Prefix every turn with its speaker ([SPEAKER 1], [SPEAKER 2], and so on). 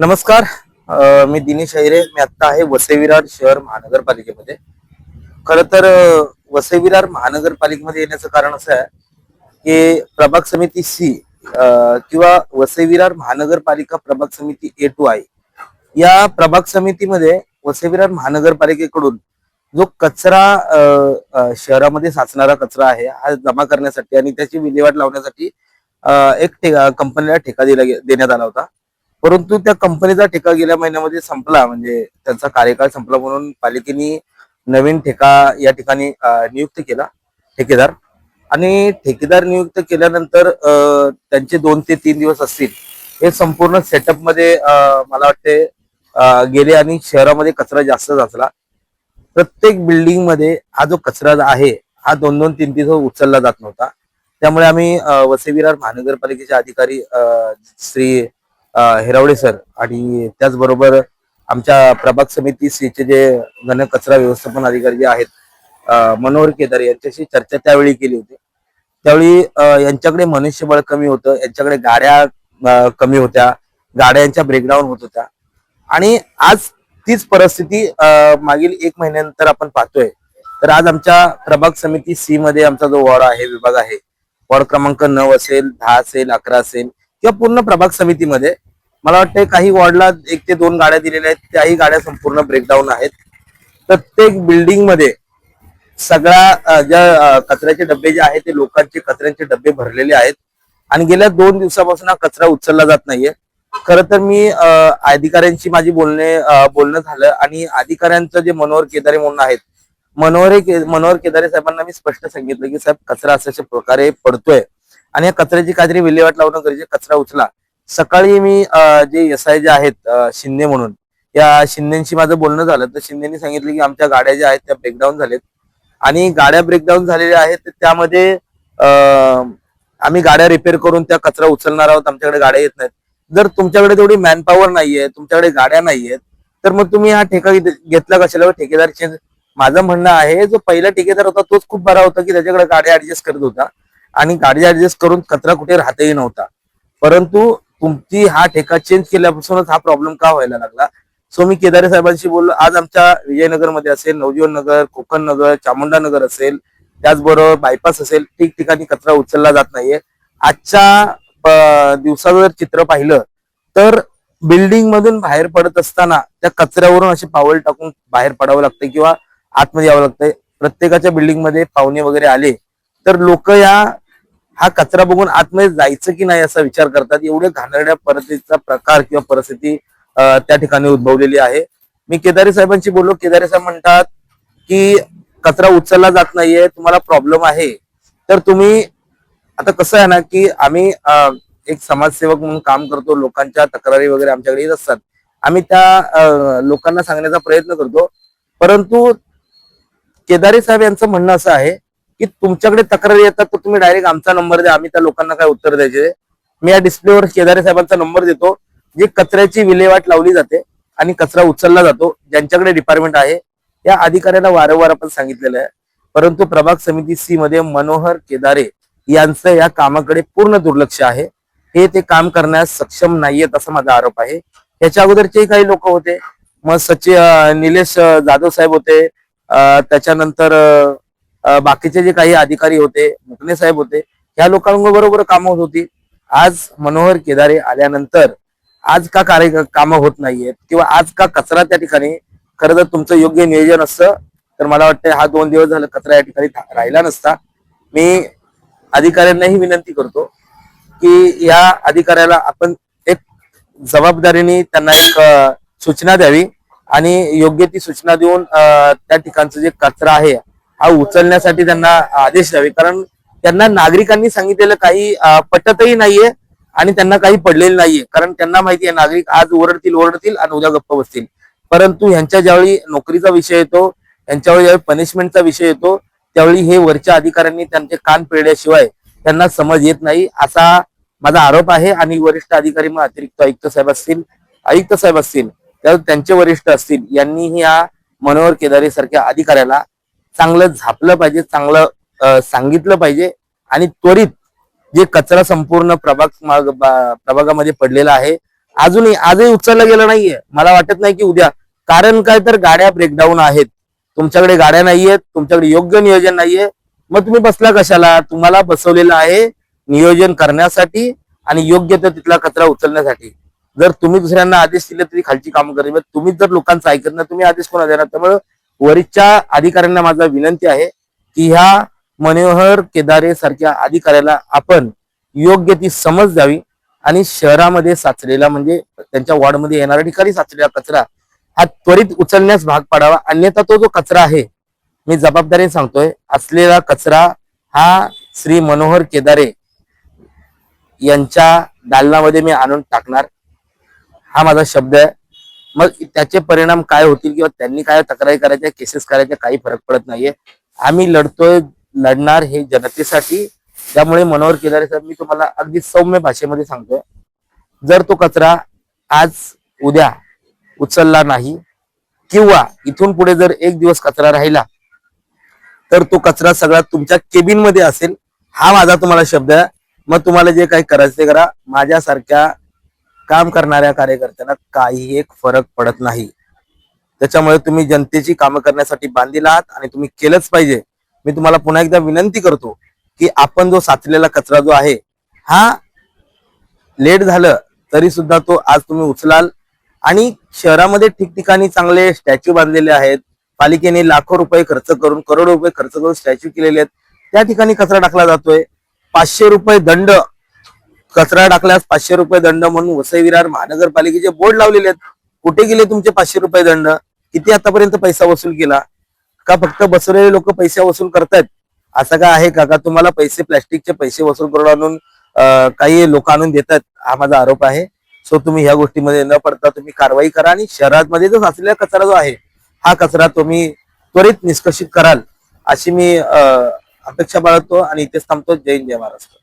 [SPEAKER 1] नमस्कार. मी दिनेश अहिरे. मी आता आहे वसईविरार शहर महानगरपालिकेमध्ये. खर तर अ, विरार महानगरपालिकेमध्ये येण्याचं कारण असं आहे की प्रभाग समिती सी किंवा वसईविरार महानगरपालिका प्रभाग समिती ए टू आहे या प्रभाग समितीमध्ये वसई-विरार महानगरपालिकेकडून जो कचरा शहरामध्ये साचणारा कचरा आहे हा जमा करण्यासाठी आणि त्याची विल्हेवाट लावण्यासाठी एक कंपनीला ठेका दिला देण्यात आला होता. परंतु त्या कंपनीचा ठेका गेल्या महिन्यामध्ये संपला म्हणजे त्यांचा कार्यकाळ संपला म्हणून पालिकेने नवीन ठेका या ठिकाणी नियुक्त केला ठेकेदार. आणि ठेकेदार नियुक्त केल्यानंतर अ, त्यांचे दोन ते तीन दिवस असतील हे संपूर्ण सेटअपमध्ये मला वाटते गेले आणि शहरामध्ये कचरा जास्त साचला प्रत्येक बिल्डिंगमध्ये हा जो कचरा आहे हा दोन दोन तीन तीन दिवस उचलला जात नव्हता. त्यामुळे आम्ही अ, विरार महानगरपालिकेचे अधिकारी श्री हिरावडे सर आणि त्याचबरोबर आमच्या प्रभाग समिती सीचे जे घन कचरा व्यवस्थापन अधिकारी जे आहेत मनोहर केदार यांच्याशी चर्चा त्यावेळी केली होती. त्यावेळी यांच्याकडे मनुष्यबळ कमी होतं यांच्याकडे गाड्या कमी होत्या गाड्यांच्या ब्रेकडाऊन होत होत्या. आणि आज तीच परिस्थिती मागील एक महिन्यानंतर आपण पाहतोय. तर आज आमच्या प्रभाग समिती सी मध्ये आमचा जो वॉर्ड आहे विभाग आहे वॉर्ड क्रमांक नऊ असेल दहा असेल अकरा असेल किंवा पूर्ण प्रभाग समितीमध्ये मला वाटतं काही वॉर्डला एक ते दोन गाड्या दिलेल्या आहेत त्याही गाड्या संपूर्ण ब्रेकडाऊन आहेत. प्रत्येक बिल्डिंगमध्ये सगळ्या ज्या कचऱ्याचे डबे जे आहेत ते लोकांचे कचऱ्यांचे डबे भरलेले आहेत. आणि गेल्या दोन दिवसापासून हा कचरा उचलला जात नाहीये. खरं तर मी अधिकाऱ्यांशी माझी बोलणे बोलणं झालं आणि अधिकाऱ्यांचं जे मनोहर केदारे म्हणून आहेत मनोहर के- मनोहर केदारे साहेबांना मी स्पष्ट सांगितलं की साहेब कचरा अशा प्रकारे पडतोय. आणि या कचऱ्याची काहीतरी विल्हेवाट लावणं गरजेचं कचरा उचला. सकाळी मी जे एस आय जे आहेत शिंदे म्हणून या शिंदेशी माझं बोलणं झालं. तर शिंदेनी सांगितलं की आमच्या गाड्या ज्या आहेत त्या ब्रेकडाऊन झालेत. आणि गाड्या ब्रेकडाऊन झालेल्या आहेत तर त्यामध्ये आम्ही गाड्या रिपेअर करून त्या कचरा उचलणार आहोत. आमच्याकडे गाड्या येत नाहीत. जर तुमच्याकडे तेवढी मॅनपॉवर नाहीये तुमच्याकडे गाड्या नाहीयेत तर मग तुम्ही हा ठेका घेतला कशाला? ठेकेदार चेंज माझं म्हणणं आहे जो पहिला ठेकेदार होता तोच खूप बरा होता की त्याच्याकडे गाड्या ऍडजस्ट करत होता. आणि गाडी ऍडजस्ट करून कचरा कुठे राहतही नव्हता. परंतु तुमची हा ठेका चेंज केल्यापासूनच हा प्रॉब्लेम का व्हायला लागला? सो मी केदारे साहेबांशी बोललो. आज आमच्या विजयनगरमध्ये असेल नवजीवन नगर कोकण नगर चामुंडा नगर असेल त्याचबरोबर बायपास असेल ठिकठिकाणी कचरा उचलला जात नाहीये. आजच्या दिवसाचं जर चित्र पाहिलं तर बिल्डिंग मधून बाहेर पडत असताना त्या कचऱ्यावरून असे पावल टाकून बाहेर पडावं लागतंय किंवा आतमध्ये यावं लागतंय. प्रत्येकाच्या बिल्डिंगमध्ये पाहुणे वगैरे आले तर लोक या हा कचरा बघून आतमध्ये जायचं की नाही असा विचार करतात. एवढे घाणेरड्या परिस्थितीचा प्रकार किंवा परिस्थिती त्या ठिकाणी उद्भवलेली आहे. मी केदारी साहेबांशी बोललो. केदारी साहेब म्हणतात की कचरा उचलला जात नाहीये तुम्हाला प्रॉब्लेम आहे. तर तुम्ही आता कसं आहे ना की आम्ही एक समाजसेवक म्हणून काम करतो. लोकांच्या तक्रारी वगैरे आमच्याकडे येत असतात. आम्ही त्या लोकांना सांगण्याचा प्रयत्न करतो. परंतु केदारी साहेब यांचं म्हणणं असं आहे की तुमच्याकडे तक्रारी येतात तर तुम्ही डायरेक्ट आमचा नंबर द्या. आम्ही त्या लोकांना काय उत्तर द्यायचे? मी या डिस्प्लेवर शेजारी साहेबांचा नंबर देतो जे कचऱ्याची विल्हेवाट लावली जाते आणि कचरा उचलला जातो ज्यांच्याकडे डिपार्टमेंट आहे या अधिकाऱ्यांना वारंवार आपण सांगितलेलं आहे. परंतु प्रभाग समिती सी मध्ये मनोहर केदारे यांचं या कामाकडे पूर्ण दुर्लक्ष आहे. हे ते काम करण्यास सक्षम नाहीयेत असा माझा आरोप आहे. याच्या अगोदरचे काही लोक होते. मग सचिव निलेश जाधव साहेब होते. त्याच्यानंतर बाकीचे जे काही अधिकारी होते मुकणे साहेब होते या लोकांबरोबर कामं होत होती. आज मनोहर केदारे आल्यानंतर आज का कार्य कामं होत नाहीयेत किंवा आज का कचरा त्या ठिकाणी खरं जर तुमचं योग्य नियोजन असतं तर मला वाटतं हा दोन दिवस झालं कचरा या ठिकाणी राहिला नसता. मी अधिकाऱ्यांनाही विनंती करतो की या अधिकाऱ्याला आपण एक जबाबदारीने त्यांना एक सूचना द्यावी आणि योग्य ती सूचना देऊन त्या ठिकाणचं जे कचरा आहे हा उचलण्यासाठी त्यांना आदेश द्यावे. कारण त्यांना नागरिकांनी सांगितलेलं काही पटतही नाहीये आणि त्यांना काही पडलेलं नाहीये. कारण त्यांना माहिती आहे नागरिक आज ओरडतील ओरडतील आणि उद्या गप्प बसतील. परंतु ह्यांच्या ज्यावेळी नोकरीचा विषय येतो यांच्यावेळी ज्यावेळी पनिशमेंटचा विषय येतो त्यावेळी हे वरच्या अधिकाऱ्यांनी त्यांचे कान पिळल्याशिवाय त्यांना समज येत नाही असा माझा आरोप आहे. आणि वरिष्ठ अधिकारी मग अतिरिक्त आयुक्त साहेब असतील आयुक्त साहेब असतील तर त्यांचे वरिष्ठ असतील यांनीही या मनोहर केदारे सारख्या अधिकाऱ्याला चांगलं झापलं पाहिजे चांगलं सांगितलं पाहिजे आणि त्वरित जे कचरा संपूर्ण प्रभाग प्रभागामध्ये पडलेला आहे अजूनही आजही उचलला गेला नाहीये. मला वाटत नाही की उद्या कारण काय तर गाड्या ब्रेकडाऊन आहेत. तुमच्याकडे गाड्या नाहीयेत तुमच्याकडे योग्य नियोजन नाहीये. मग तुम्ही बसला कशाला? तुम्हाला बसवलेलं आहे नियोजन करण्यासाठी आणि योग्य तो तिथला कचरा उचलण्यासाठी. जर तुम्ही दुसऱ्यांना आदेश दिले तरी खालची कामं करेल मग तुम्ही जर लोकांचं ऐकत नाही तुम्ही आदेश कोणा देणार? त्यामुळे वरिष्ठच्या अधिकाऱ्यांना माझा विनंती आहे की ह्या मनोहर केदारे सारख्या अधिकाऱ्याला आपण योग्य ती समज द्यावी आणि शहरामध्ये साचलेला म्हणजे त्यांच्या वॉर्डमध्ये येणाऱ्या ठिकाणी साचलेला कचरा हा त्वरित उचलण्यास भाग पाडावा. अन्यथा तो जो कचरा आहे मी जबाबदारीने सांगतोय असलेला कचरा हा श्री मनोहर केदारे यांच्या दालनामध्ये मी आणून टाकणार. हा माझा शब्द आहे. मग त्याचे परिणाम काय होतील किंवा त्यांनी काय तक्रारी करायच्या केसेस करायच्या काही फरक पडत नाहीये. आम्ही लढतोय लढणार हे जनतेसाठी. त्यामुळे मनोहर केदारे साहेब मी तुम्हाला अगदी सौम्य भाषेमध्ये सांगतोय. जर तो कचरा आज उद्या उचलला नाही किंवा इथून पुढे जर एक दिवस कचरा राहिला तर तो कचरा सगळा तुमच्या केबिनमध्ये असेल. हा माझा तुम्हाला शब्द आहे. मग तुम्हाला जे काही करायचं ते करा. माझ्यासारख्या काम करणाऱ्या कार्यकर्त्यांना काही एक फरक पडत नाही. त्याच्यामुळे तुम्ही जनतेची कामं करण्यासाठी बांधील आहात आणि तुम्ही केलंच पाहिजे. मी तुम्हाला पुन्हा एकदा विनंती करतो की आपण जो साचलेला कचरा जो आहे हा लेट झालं तरी सुद्धा तो आज तुम्ही उचलाल. आणि शहरामध्ये ठिकठिकाणी चांगले स्टॅच्यू बांधलेले आहेत. पालिकेने लाखो रुपये खर्च करून करोडो रुपये खर्च करून स्टॅच्यू केलेले आहेत. त्या ठिकाणी कचरा टाकला जातोय. पाचशे रुपये दंड कचरा टाकल्यास पाचशे रुपये दंड म्हणून वसई विरार महानगरपालिकेचे बोर्ड लावलेले आहेत. कुठे गेले तुमचे पाचशे रुपये दंड? किती आतापर्यंत पैसा वसूल केला? का फक्त बसवलेले लोक पैसे वसूल करतायत? असं काय आहे का? का तुम्हाला पैसे प्लॅस्टिकचे पैसे वसूल करून आणून काही लोक आणून देतात हा माझा आरोप आहे. सो तुम्ही ह्या गोष्टीमध्ये न पडता तुम्ही कारवाई करा आणि शहरामध्ये जो साचलेला कचरा जो आहे हा कचरा तुम्ही त्वरित निष्कर्षित कराल अशी मी अपेक्षा बाळगतो आणि इथेच थांबतो. जय हिंद, जय महाराष्ट्र.